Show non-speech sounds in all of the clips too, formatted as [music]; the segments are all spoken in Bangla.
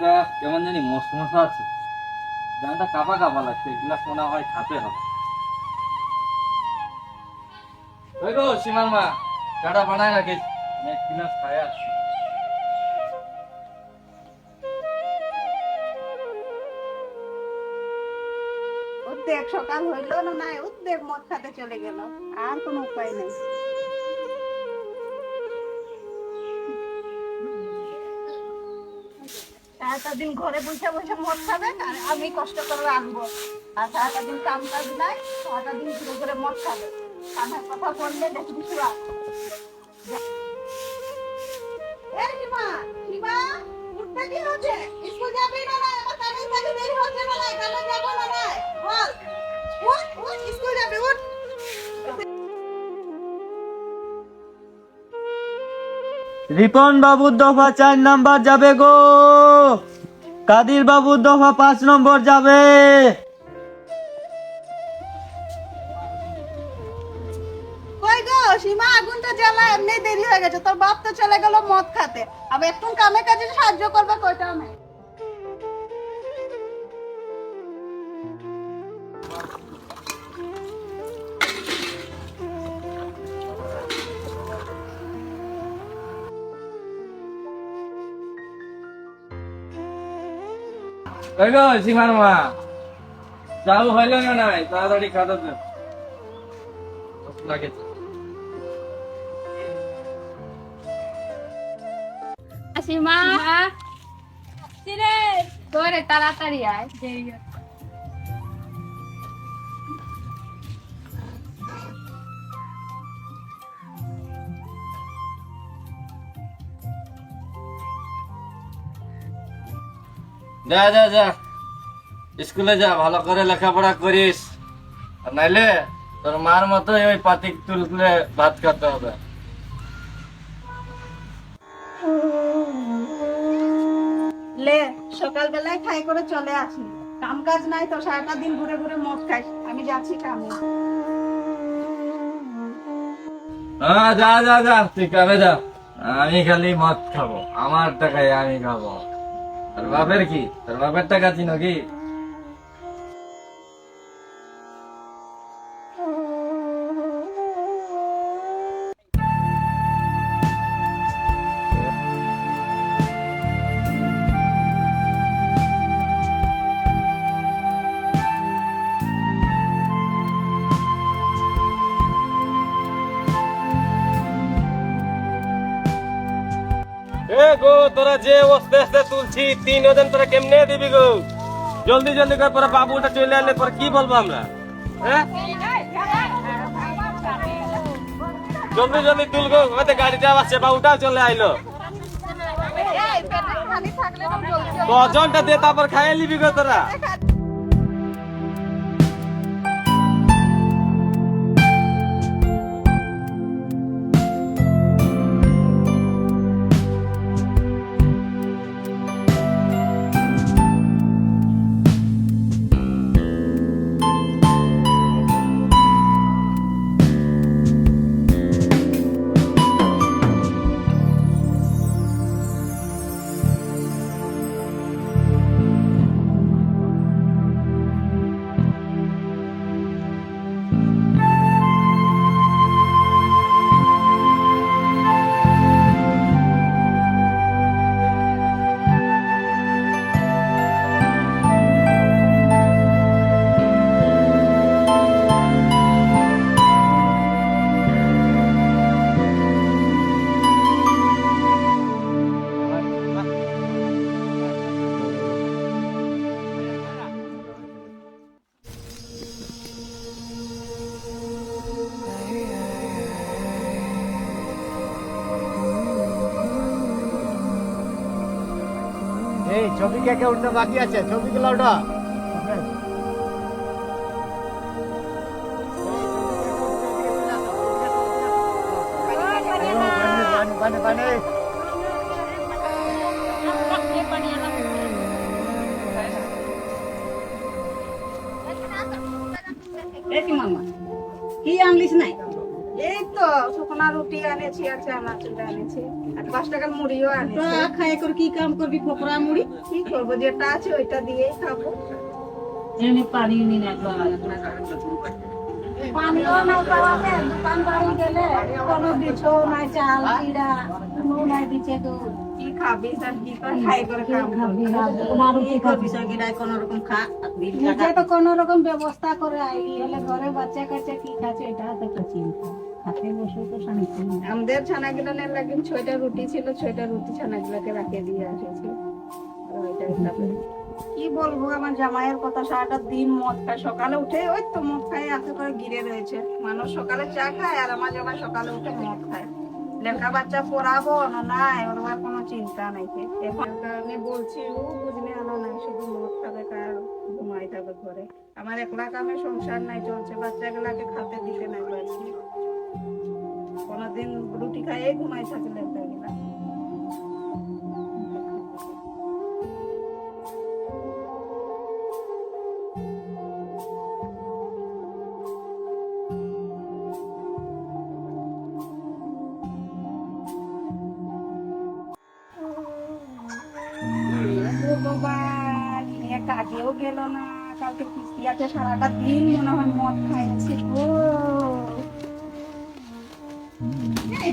শরীরটা কেমন জানি মশ মশা আছে। জানটা কাপা কাপা লাগছে গ্লাস মনে হয় খাতে হবে। ওই মা চাটা বানায় রাখিস। আমি এক গ্লাস খাই আসছি উদ্বেগ সকাল হইল না নাই? উদ্বেগ মদ খাতে চলে গেল। আর কোনো উপায় নেই। সারাটা দিন ঘরে বসে বসে মদ খাবে, আর আমি কষ্ট করে রাখব আর সারাটা দিন কাম কাজ নাই সারাটা দিন ঘুরে ঘুরে মদ খাবে। কানের কথা বললে দেখবি হচ্ছে? স্কুল যাবি না রিপন বাবুর দফা চার নাম্বার যাবে গো। কাদির বাবুর দফা পাঁচ নম্বর যাবে। কই গো, সীমা আগুনটা জ্বালা এমনি দেরি হয়ে গেছে। তোর বাপ তো চলে গেল মদ খাতে। আবার একটু কামে কাজে সাহায্য করবে কয়টা নাই ওই গো সীমার মা চালু হইল না নাই তাড়াতাড়ি খাতে দে লাগেছে সীমা তোরে তাড়াতাড়ি আয়। দেরি যা যা যা। স্কুলে যা ভালো করে লেখাপড়া করিস। আর নাইলে তোর মার মতো ওই পাতিক তুললে ভাত খেতে হবে। লে সকালবেলায় খাই করে চলে আসি। কাম কাজ নাই তো সারাটা দিন ঘুরে ঘুরে মদ খাইস আমি যাচ্ছি কামে। হ্যাঁ যা যা যা তুই কাবে যা। আমি খালি মদ খাব। আমার টাকায় আমি খাব। তোর বাপের কি? তোর বাপের টাকা চিনো কি তোরা যে আস্তে আস্তে তুলছি তিন ওজন তোরা কেমনে দিবি গো? জলদি জলদি করে পরে বাবুটা চলে আসলে পরে কি বলব আমরা? হ্যাঁ? জলদি জলদি তুল গো হয়তো গাড়িতে আসছে বাবুটা চলে আইলো। তো দিয়ে তারপর খাইয়ে নিবি গো তোরা। এই ছবি কে কে উঠতে বাকি আছে? ছবি গুলো ওটা। এই কি রুটি আর পাঁচ টাকার মুড়িও খাই করে কি কাম করবি মুড়ি? কি করব যেটা আছে ওইটা দিয়েই খাব। পানিও না পাওয়াতে দোকান বাড়ি গেলে কোনো দিছো নাই চাল চিড়া কোনো নাই দিছে দুধ কি খাবি কি খাই করে কি কোনো রকম খা নিজে তো কোনো রকম ব্যবস্থা করে আইলি হলে ঘরে বাচ্চা কাচ্চা কি খাচ্ছে এটা তো চিন্তা। হাতে বসে তো শান্তি আমাদের লাগে ছয়টা রুটি ছিল ছয়টা রুটি ছানাগুলোকে রাখে দিয়ে এসেছি। কি বলব আমার জামাইয়ের কথা সারাটা দিন মদ খায়। সকালে উঠে ওই তো মদ খায় এত করে গিরে রয়েছে। মানুষ সকালে চা খায় আর আমার জামাই সকালে উঠে মদ খায়। লেখা বাচ্চা পড়াবো না নাই ওর কোনো চিন্তা নাই। এখন আমি বলছি ও বুঝলে আনা নাই শুধু মদ খাবে কার ঘুমাই যাবে ঘরে। আমার একলা কামে সংসার নাই চলছে বাচ্চাগুলাকে খাতে দিতে নাই পারছি কোনোদিন রুটি খাইয়ে ঘুমাই থাকে লেখা গেলা ও এক আগেও গেল না, কালকে আছে সারাটা দিন মনে হয় মদ খাইছে গো।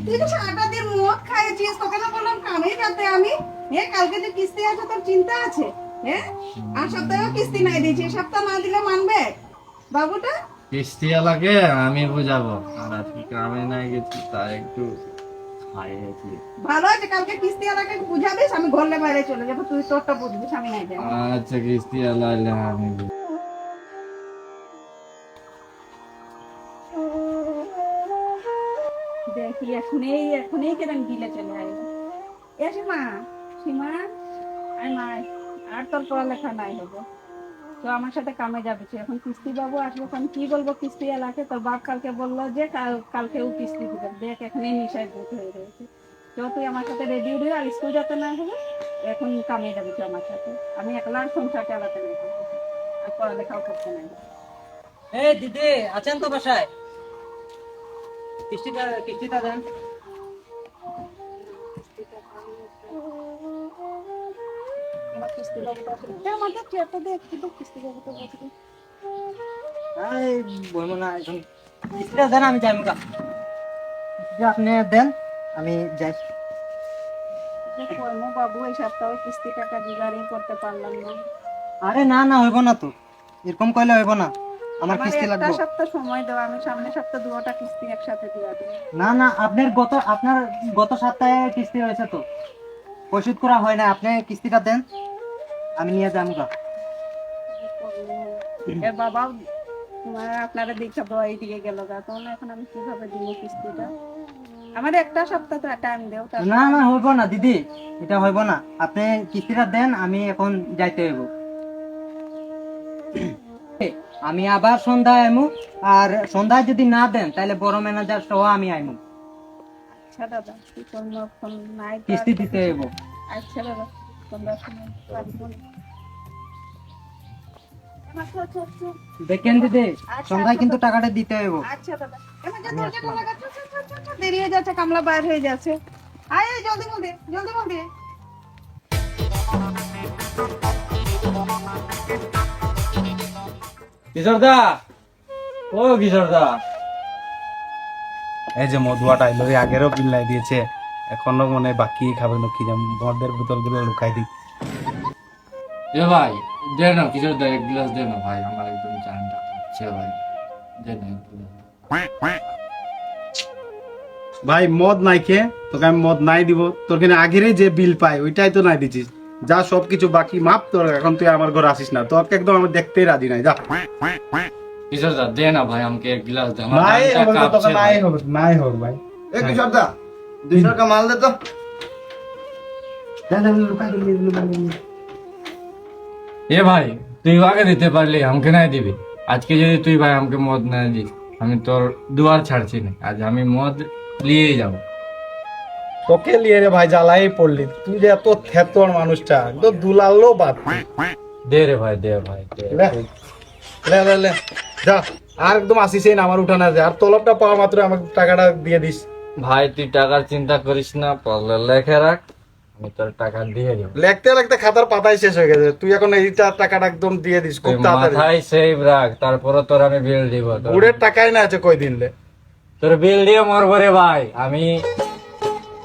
তুই তো সারাটা দিন মদ খাইছিস তোকে না বললাম কামে যেতে আমি। এ কালকে যে কিস্তি আছে তোর চিন্তা আছে? হ্যাঁ আর সপ্তাহেও কিস্তি নাই দিয়েছি সপ্তাহ না দিলে মানবে? বাবুটা? কিস্তি এলাকে আমি বুঝাবো। আর আজকে কামে নাই গেছি তাই একটু খাইয়েছি। ভালো আছে কালকে কিস্তি আলাকে বুঝাবিস আমি ঘরলে বাইরে চলে যাব তুই তোরটা বুঝবিস আমি নাই যাব। আচ্ছা কিস্তি আমি বুঝ- দেখি এখনই এখনই কেন দিলে চলে আইলো এ সীমা সীমা আর আর তোর পড়ালেখা নাই হব। তো আমার সাথে কামে যাবে এখন কিস্তি বাবু আসব আমি কি বলব কিস্তি এলাকে? তোর বাপ কালকে বলল যে কাল- কালকে ও কিস্তি দিবে। দেখ, এখনই নিশায় ভূত হয়ে রয়েছে। তো তুই আমার সাথে রেডি উঠে আর স্কুল যেতে না হবে, এখন কামে যাবি তুই আমার সাথে। আমি একলা আর সংসার চালাতে নাই আর পড়ালেখাও করতে নাই এই দিদি, আছেন তো বাসায়? কিস্তিটা কিস্তিটা দেন। আমি যাই আপনি দেন আমি যাই। বাবু এই সপ্তাহে কিস্তি টাকা জোগাড়ই করতে পারলাম না। আরে না না হইব না তো। এরকম কইলে হইব না। আমার আমার কিস্তি একটা লাগবে। সপ্তাহ সময় দাও আমি সামনের সপ্তাহ দুটা কিস্তি একসাথে দিয়ে দেবো। না না আপনার গত আপনার গত সপ্তাহে কিস্তি হয়েছে তো। পরিশোধ করা হয় না আপনি কিস্তিটা দেন আমি নিয়ে যাব গা। এর বাবাও তোমার আপনারা দেখে বই দিয়ে গেল গা তখন এখন আমি কীভাবে দিব কিস্তিটা? আমার একটা সপ্তাহ তো টাইম দেও না না হইব না দিদি এটা হইব না। আপনি কিস্তিটা দেন আমি এখন যাইতে হইব। [coughs] আমি আবার সন্ধ্যায় আইমু। আর সন্ধ্যায় যদি না দেন তাহলে বড় ম্যানেজার সহ আমি আইমু। আচ্ছা দাদা কি করব ফোন নাই কিস্তি দিতে হইব আচ্ছা দাদা সন্ধ্যার সময় পারব না। আচ্ছা, আচ্ছা, আচ্ছা। দেখেন দিদি সন্ধ্যায় কিন্তু টাকাটা দিতে হইব আচ্ছা দাদা। দেরি হয়ে যাচ্ছে কামলা বাইর হয়ে যাচ্ছে। আয় জলদি বল দে জলদি বল দে কিশোর দা ও কিশোর দা এই যে মধুয়াটা এই আগেরও পিল্লাই দিয়েছে। এখনও মনে বাকি খাবে না কি জানি। মদের বোতলগুলো লুকাই দিই। এ ভাই দে না কিশোর দা এক গ্লাস দে না ভাই আমার একদম চানটা খাচ্ছে ভাই। দে না এক গ্লাস। ভাই মদ নাই খেয়ে তোকে আমি মদ নাই দিব। তোর কিনে আগেরই যে বিল পাই ওইটাই তো নাই দিছিস। যা সবকিছু বাকি মাপ তোর এখন তুই আমার ঘরে আসিস না। তোকে একদম আমি দেখতেই রাজি নাই যা। কিশোর দা দে না ভাই আমাকে এক গ্লাস দে আমার নাই চানটা হবে না, নাই ভাই। হোক নাই হোক ভাই। এ কিশোর দা দুইশো টাকা মাল দে তো। যা, লুকাই দিলি, লুকাই এ ভাই তুই আগে দিতে পারলি আমাকে নাই দিবি। আজকে যদি তুই ভাই আমাকে মদ না দিস আমি তোর দুয়ার ছাড়ছি না। আজ আমি মদ নিয়ে যাব। তোকে লিয়ে রে ভাই জ্বালাই পড়লি। তুই যে এত থেতর মানুষটা তো দুলালো বাদ। দে রে ভাই দে ভাই লে লে লে, যা। আর একদম আসিস না আমার উঠানা যায় আর তলবটা পাওয়া মাত্র আমাকে টাকাটা দিয়ে দিস। ভাই তুই টাকার চিন্তা করিস না পারলে লেখে রাখ। আমি তোর টাকা দিয়ে দেবো। লেখতে লেখতে খাতার পাতাই শেষ হয়ে গেছে। তুই এখন এইটা টাকাটা একদম দিয়ে দিস খুব তাড়াতাড়ি। মাথায় সেভ রাখ তারপরে তোর আমি বিল দিব তোর। বুড়ের টাকাই না আছে কই দিনলে তোর বিল দিয়ে মরবো রে ভাই। আমি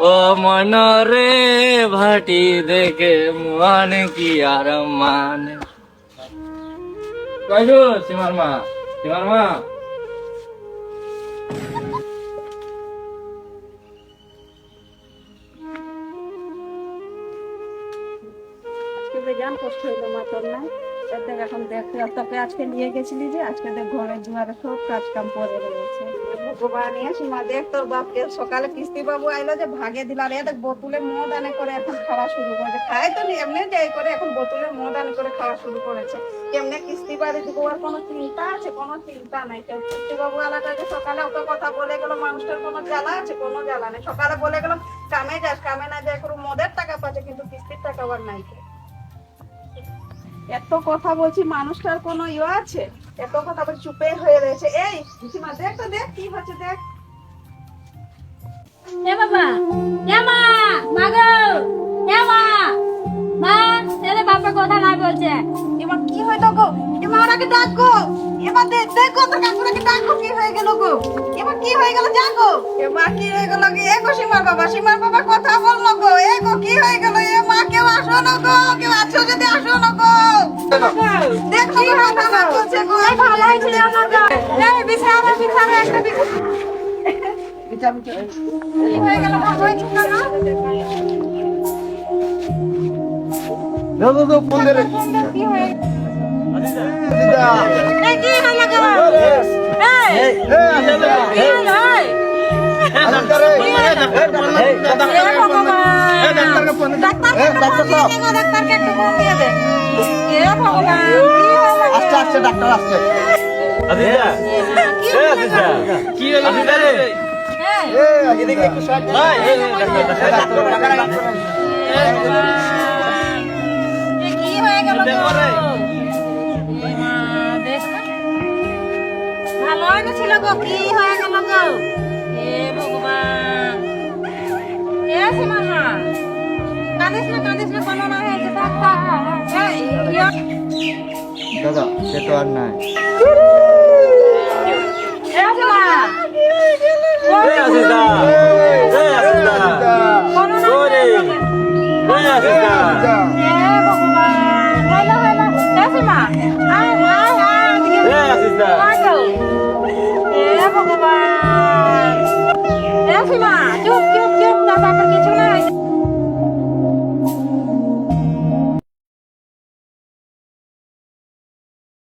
ও মন রে ভাটি দেখে মন কি আর মানে? কইলো সীমার মা কষ্ট হইল, মা, তোর এর নিয়ে গেছিলি যে, আজকে দেখ ঘরে দুয়ারে সব কাজ কাম বাপকে, সকালে কিস্তি বাবু আইলো যে ভাগে দিলার এ দেখ বোতলে মদ আনে করে এখন খাওয়া শুরু করেছে। খায় তো এমনি যাই করে, এখন বোতলে মদ আনে করে খাওয়া শুরু করেছে। কেমনে কিস্তি বাড়ি দিব আর কোনো চিন্তা আছে? কোনো চিন্তা নাই। কিস্তি বাবু সকালে ওকে কথা বলে গেল, মানুষটার কোনো জ্বালা আছে? কোনো জ্বালা নেই। সকালে বলে গেলাম, কামে যাস, কামে না যায় কোনো মদের টাকা পাচ্ছে, কিন্তু কিস্তির টাকা আবার নাই। এত কথা বলছি, মানুষটার কোনো ইয়ে আছে? এত কথা বলছি, চুপে হয়ে রয়েছে। এই সীমা দেখ তো, দেখ কি হচ্ছে, দেখ। এ বাবা, এ মা মাগো মা। বাপের কথা না বলছে। এবার কি হইল গো? এবার ওনাকে ডাক গো। এবার দেখ দেখ গো কাকুরাকে ডাক কি হয়ে গেল গো? এবার কি হয়ে গেল যা গো। এবার কি হয়ে গেল গো? এ গো সীমার বাবা সীমার বাবা কথা বলল গো। এ গো কি হয়ে গেল? এ মা কেউ আসো না গো কেউ আছো যদি আসো না গো। দেখ কি কথা না বলছে গো। ভালো হয়েছে আমার গো এই বিছানা বিছানা একটা বিছানা কি হয়ে গেল ভালো হয়েছে না? হয়ে দে এই ডাক্তার আসছে আসছে ডাক্তার আসছে কি হলো এদিকে একটু ডাক্তার কি হয়ে গেল গো হে ভগবান। এ সীমানা কাঁদিস না কাঁদিস না কোনো না হয়েছে থাক থাক দাদা সে তো আর নাই।